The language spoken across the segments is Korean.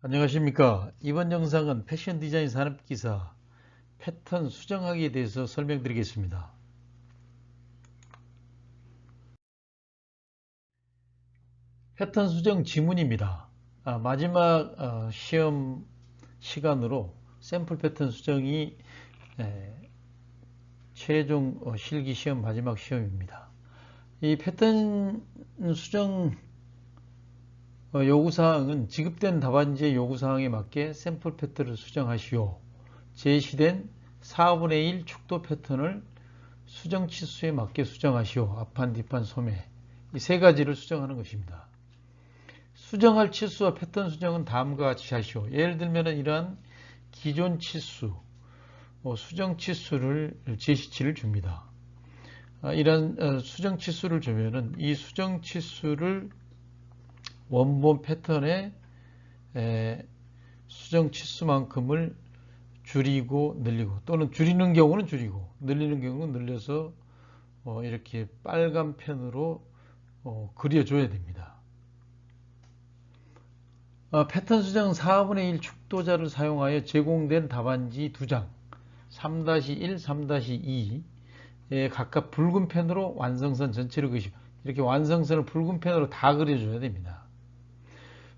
안녕하십니까. 이번 영상은 패션 디자인 산업기사 패턴 수정하기에 대해서 설명드리겠습니다. 패턴 수정 지문입니다. 아, 마지막 어, 시험 시간으로 샘플 패턴 수정이 에, 최종 어, 실기 시험 마지막 시험입니다. 이 패턴 수정 어, 요구사항은 지급된 답안지의 요구사항에 맞게 샘플 패턴을 수정하시오. 제시된 4분의 1 축도 패턴을 수정 치수에 맞게 수정하시오. 앞판, 뒷판, 소매. 이 세 가지를 수정하는 것입니다. 수정할 치수와 패턴 수정은 다음과 같이 하시오. 예를 들면 이러한 기존 치수, 어, 수정 치수를 제시치를 줍니다. 아, 이런 어, 수정 치수를 주면은 이 수정 치수를 원본 패턴의 수정 치수만큼을 줄이고 늘리고 또는 줄이는 경우는 줄이고 늘리는 경우는 늘려서 어, 이렇게 빨간 펜으로 어, 그려줘야 됩니다. 어, 패턴 수정 4분의 1 축도자를 사용하여 제공된 답안지 2장 3-1, 3-2에 각각 붉은 펜으로 완성선 전체를 그리시고 이렇게 완성선을 붉은 펜으로 다 그려줘야 됩니다.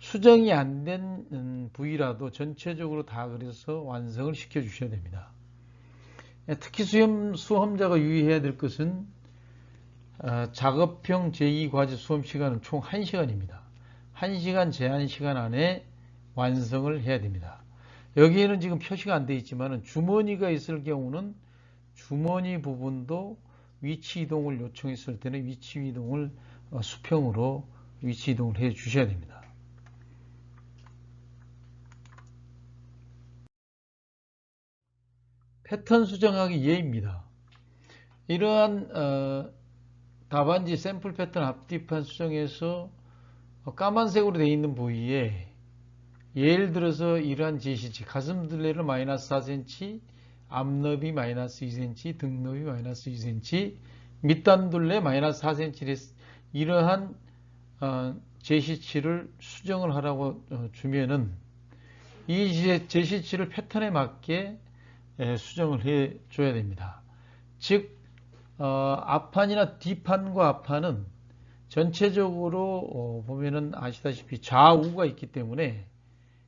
수정이 안된 음, 부위라도 전체적으로 다 그려서 완성을 시켜 주셔야 됩니다. 예, 특히 수험, 수험자가 유의해야 될 것은 어, 작업형 제2과제 수험 시간은 총 1시간입니다. 1시간 제한 시간 안에 완성을 해야 됩니다. 여기에는 지금 표시가 안 되어 있지만 주머니가 있을 경우는 주머니 부분도 위치 이동을 요청했을 때는 위치 이동을 어, 수평으로 위치 이동을 해 주셔야 됩니다. 패턴 수정하기 예입니다. 이러한 어, 답안지 샘플 패턴 앞뒤판 수정에서 까만색으로 되어 있는 부위에 예를 들어서 이러한 제시치 가슴 둘레를 마이너스 4cm 앞너비 마이너스 2cm 등너비 마이너스 2cm 밑단 둘레 마이너스 4cm 이러한 어, 제시치를 수정을 하라고 어, 주면은 이 제시치를 패턴에 맞게 예, 수정을 해 줘야 됩니다. 즉 어, 앞판이나 뒷판과 앞판은 전체적으로 어, 보면은 아시다시피 좌우가 있기 때문에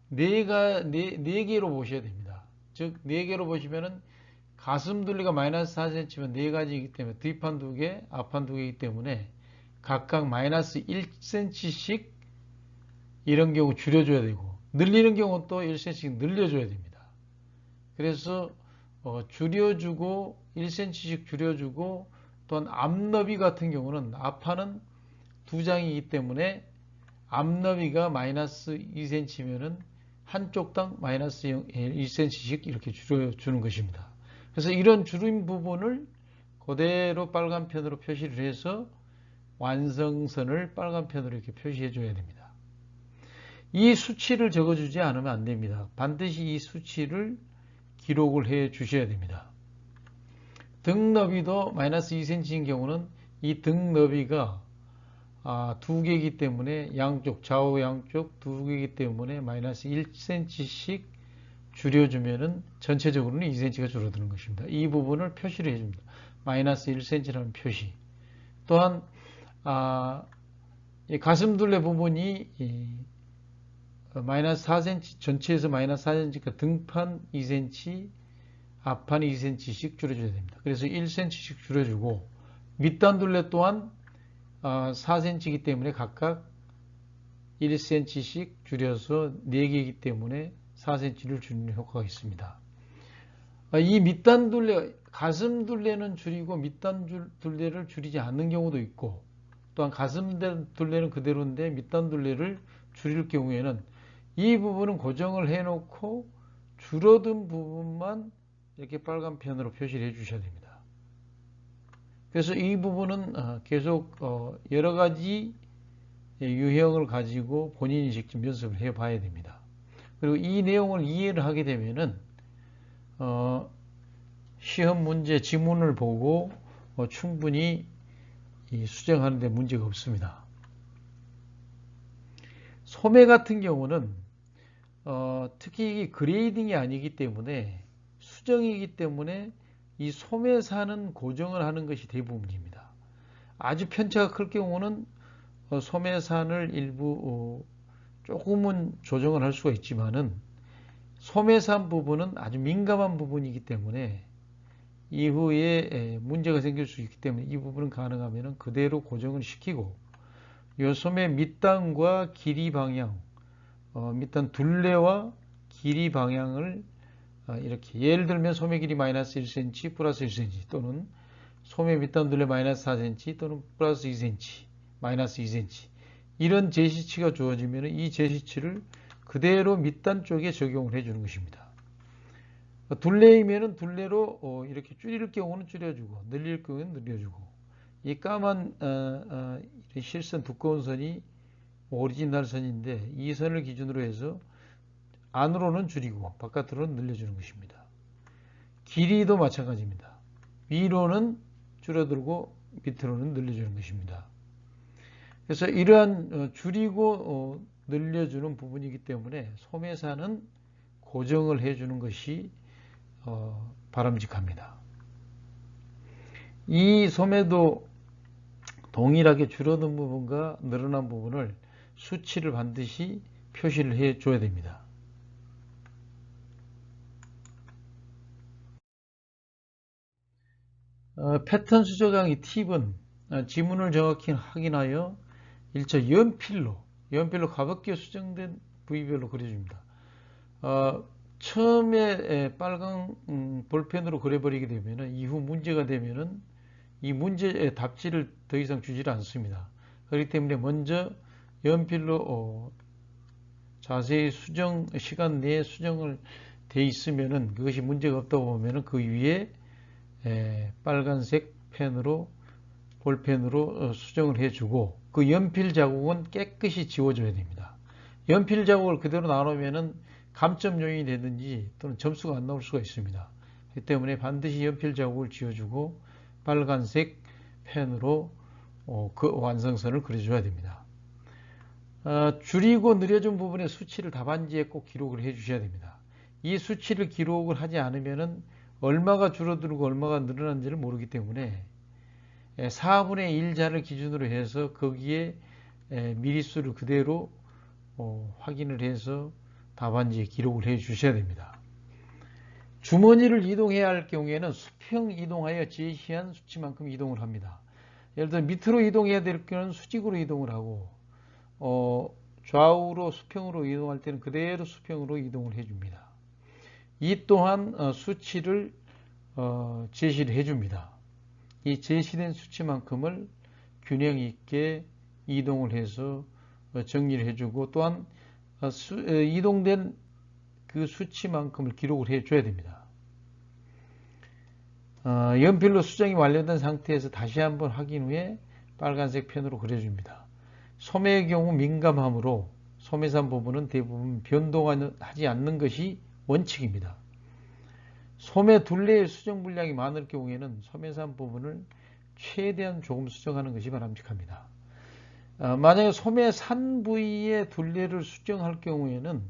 네가 네, 네 개로 보셔야 됩니다. 즉 네 개로 보시면은 가슴 둘리가 마이너스 4cm면 네 가지이기 때문에 뒷판 두 개, 앞판 두 개이기 때문에 각각 마이너스 1cm씩 이런 경우 줄여줘야 되고 늘리는 경우 또 1cm씩 늘려줘야 됩니다. 그래서 어, 줄여주고 1cm씩 줄여주고 또한 앞너비 같은 경우는 앞판은 두 장이기 때문에 앞너비가 마이너스 2cm면은 한쪽당 마이너스 1cm씩 이렇게 줄여주는 것입니다. 그래서 이런 줄임 부분을 그대로 빨간 편으로 표시를 해서 완성선을 빨간 편으로 이렇게 표시해 줘야 됩니다. 이 수치를 적어주지 않으면 안 됩니다. 반드시 이 수치를 기록을 해 주셔야 됩니다. 등 너비도 마이너스 2cm인 경우는 이 등 너비가 아, 두 개이기 때문에 양쪽 좌우 양쪽 두 개이기 때문에 마이너스 1cm씩 줄여주면은 전체적으로는 2cm가 줄어드는 것입니다. 이 부분을 표시를 해줍니다. 마이너스 1cm라는 표시. 또한 아, 가슴둘레 부분이 어, 마이너스 4cm 전체에서 마이너스 4cm니까 등판 2cm 앞판 2cm씩 줄여줘야 됩니다. 그래서 1cm씩 줄여주고 밑단 둘레 또한 4cm이기 어, 때문에 각각 1cm씩 줄여서 4개이기 때문에 4cm를 줄이는 효과가 있습니다. 어, 이 밑단 둘레, 가슴 둘레는 줄이고 밑단 둘레를 줄이지 않는 경우도 있고 또한 가슴 둘레는 그대로인데 밑단 둘레를 줄일 경우에는 이 부분은 고정을 해놓고 줄어든 부분만 이렇게 빨간 편으로 표시를 해 주셔야 됩니다. 그래서 이 부분은 어, 계속 어, 여러 가지 유형을 가지고 본인이 직접 연습을 해 봐야 됩니다. 그리고 이 내용을 이해를 하게 되면은 어, 시험 문제 지문을 보고 충분히 수정하는 데 문제가 없습니다. 소매 같은 경우는 어, 특히 이 그레이딩이 아니기 때문에 수정이기 때문에 이 소매산은 고정을 하는 것이 대부분입니다. 아주 편차가 클 경우는 어, 소매산을 일부 어, 조금은 조정을 할 수가 있지만은 소매산 부분은 아주 민감한 부분이기 때문에 이후에 에, 문제가 생길 수 있기 때문에 이 부분은 가능하면 그대로 고정을 시키고 요 소매 밑단과 길이 방향 어, 밑단 둘레와 길이 방향을 어, 이렇게 예를 들면 소매 길이 마이너스 1cm 플러스 1cm 또는 소매 밑단 둘레 마이너스 4cm 또는 플러스 2cm 마이너스 2cm 이런 제시치가 주어지면 이 제시치를 그대로 밑단 쪽에 적용을 해주는 것입니다. 둘레이면은 둘레로 어, 이렇게 줄일 경우는 줄여주고 늘릴 경우는 늘려주고 이 까만 어, 어, 실선 두꺼운 선이 오리지널 선인데 이 선을 기준으로 해서 안으로는 줄이고 바깥으로는 늘려주는 것입니다. 길이도 마찬가지입니다. 위로는 줄어들고 밑으로는 늘려주는 것입니다. 그래서 이러한 어, 줄이고 어, 늘려주는 부분이기 때문에 소매사는 고정을 해주는 것이 어, 바람직합니다. 이 소매도 동일하게 줄어든 부분과 늘어난 부분을 수치를 반드시 표시를 해 줘야 됩니다. 어, 패턴 강의 팁은 어, 지문을 정확히 확인하여 1차 연필로 연필로 가볍게 수정된 부위별로 그려줍니다. 어, 처음에 빨간 음, 볼펜으로 그려버리게 되면 이후 문제가 되면 은 이 문제의 답지를 더 이상 주질 않습니다. 그렇기 때문에 먼저 연필로 어, 자세히 수정 시간 내에 수정을 돼 있으면은 그것이 문제가 없다고 보면은 그 위에 에, 빨간색 펜으로 볼펜으로 어, 수정을 해주고 그 연필 자국은 깨끗이 지워줘야 됩니다. 연필 자국을 그대로 나누면은 감점 요인이 되든지 또는 점수가 안 나올 수가 있습니다. 그렇기 때문에 반드시 연필 자국을 지워주고 빨간색 펜으로 어, 그 완성선을 그려줘야 됩니다. 어, 줄이고 느려진 부분의 수치를 답안지에 꼭 기록을 해 주셔야 됩니다. 이 수치를 기록을 하지 않으면 얼마가 줄어들고 얼마가 늘어난지를 모르기 때문에 4분의 1 자를 기준으로 해서 거기에 미리수를 그대로 어, 확인을 해서 답안지에 기록을 해 주셔야 됩니다. 주머니를 이동해야 할 경우에는 수평 이동하여 제시한 수치만큼 이동을 합니다. 예를 들어 밑으로 이동해야 될 경우는 수직으로 이동을 하고 어, 좌우로 수평으로 이동할 때는 그대로 수평으로 이동을 해줍니다. 이 또한 어, 수치를 어, 제시를 해줍니다. 이 제시된 수치만큼을 균형 있게 이동을 해서 어, 정리를 해주고 또한 어, 수, 이동된 그 수치만큼을 기록을 해줘야 됩니다. 어, 연필로 수정이 완료된 상태에서 다시 한번 확인 후에 빨간색 펜으로 그려줍니다. 소매의 경우 민감하므로 소매산 부분은 대부분 변동하지 않는 것이 원칙입니다. 소매 둘레의 수정 분량이 많을 경우에는 소매산 부분을 최대한 조금 수정하는 것이 바람직합니다. 어, 만약에 소매산 부위의 둘레를 수정할 경우에는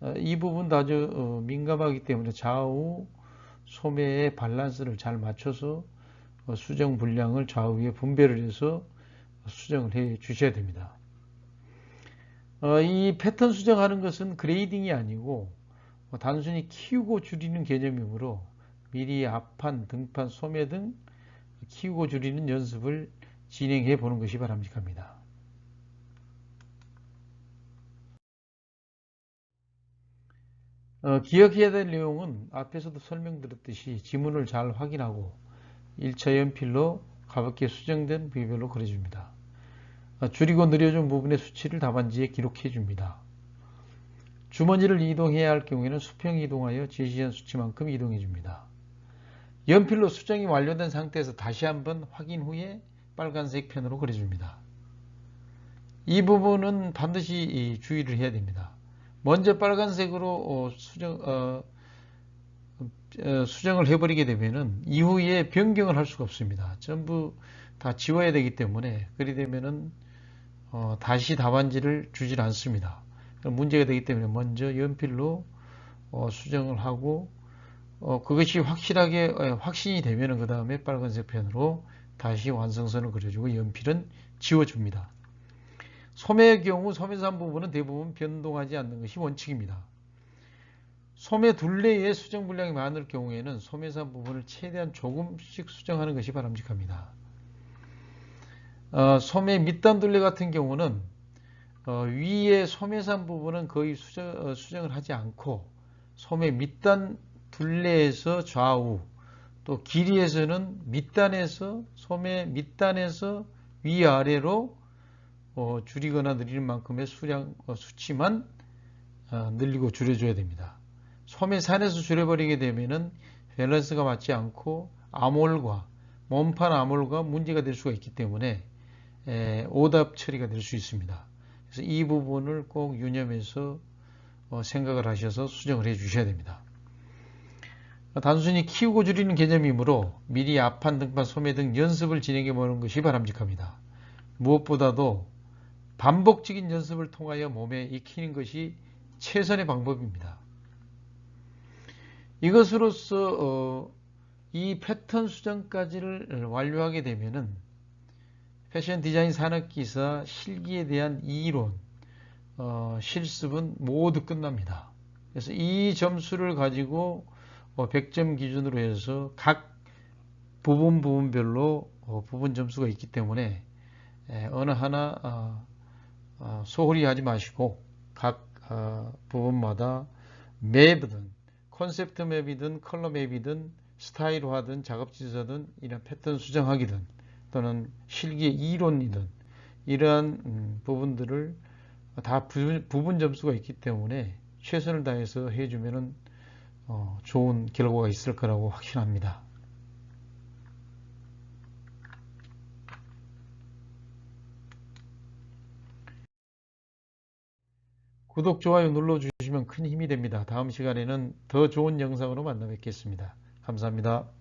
어, 이 부분도 아주 어, 민감하기 때문에 좌우 소매의 밸런스를 잘 맞춰서 어, 수정 분량을 좌우에 분배를 해서 수정을 해 주셔야 됩니다. 어, 이 패턴 수정하는 것은 그레이딩이 아니고 뭐 단순히 키우고 줄이는 개념이므로 미리 앞판, 등판, 소매 등 키우고 줄이는 연습을 진행해 보는 것이 바람직합니다. 어, 기억해야 될 내용은 앞에서도 설명드렸듯이 지문을 잘 확인하고 1차 연필로 가볍게 수정된 부위별로 그려줍니다. 어, 줄이고 늘려준 부분의 수치를 답안지에 기록해 줍니다. 주머니를 이동해야 할 경우에는 수평 이동하여 제시한 수치만큼 이동해 줍니다. 연필로 수정이 완료된 상태에서 다시 한번 확인 후에 빨간색 펜으로 그려줍니다. 이 부분은 반드시 주의를 해야 됩니다. 먼저 빨간색으로 어, 수정, 어, 어, 수정을 해버리게 되면은 이후에 변경을 할 수가 없습니다. 전부 다 지워야 되기 때문에 그리 되면은 어, 다시 답안지를 주질 않습니다. 그럼 문제가 되기 때문에 먼저 연필로 어, 수정을 하고 어, 그것이 확실하게 어, 확신이 되면은 그 다음에 빨간색 펜으로 다시 완성선을 그려주고 연필은 지워줍니다. 소매의 경우 소매산 부분은 대부분 변동하지 않는 것이 원칙입니다. 소매 둘레에 수정 분량이 많을 경우에는 소매산 부분을 최대한 조금씩 수정하는 것이 바람직합니다. 어, 소매 밑단 둘레 같은 경우는 어, 위에 소매산 부분은 거의 수정, 어, 수정을 하지 않고 소매 밑단 둘레에서 좌우 또 길이에서는 밑단에서 소매 밑단에서 위아래로 어, 줄이거나 늘리는 만큼의 수량 어, 수치만 어, 늘리고 줄여줘야 됩니다. 소매 산에서 줄여버리게 되면은 밸런스가 맞지 않고 암홀과 몸판 암홀과 문제가 될 수가 있기 때문에 에, 오답 처리가 될 수 있습니다. 그래서 이 부분을 꼭 유념해서 어, 생각을 하셔서 수정을 해 주셔야 됩니다. 단순히 키우고 줄이는 개념이므로 미리 앞판, 등판, 소매 등 연습을 진행해 보는 것이 바람직합니다. 무엇보다도 반복적인 연습을 통하여 몸에 익히는 것이 최선의 방법입니다. 이것으로서 어, 이 패턴 수정까지를 완료하게 되면은 패션 디자인 산업기사 실기에 대한 이론, 어, 실습은 모두 끝납니다. 그래서 이 점수를 가지고 어, 100점 기준으로 해서 각 부분 부분별로 어, 부분 점수가 있기 때문에 에, 어느 하나 어, 어, 소홀히 하지 마시고 각 어, 부분마다 맵이 든 콘셉트 맵이든 컬러 맵이든 스타일화든 작업 지서든 이런 패턴 수정하기든 또는 실기의 이론이든 이러한 음, 부분들을 다 부분, 부분 점수가 있기 때문에 최선을 다해서 해주면은 어, 좋은 결과가 있을 거라고 확신합니다. 구독, 좋아요 눌러주시면 큰 힘이 됩니다. 다음 시간에는 더 좋은 영상으로 만나 뵙겠습니다. 감사합니다.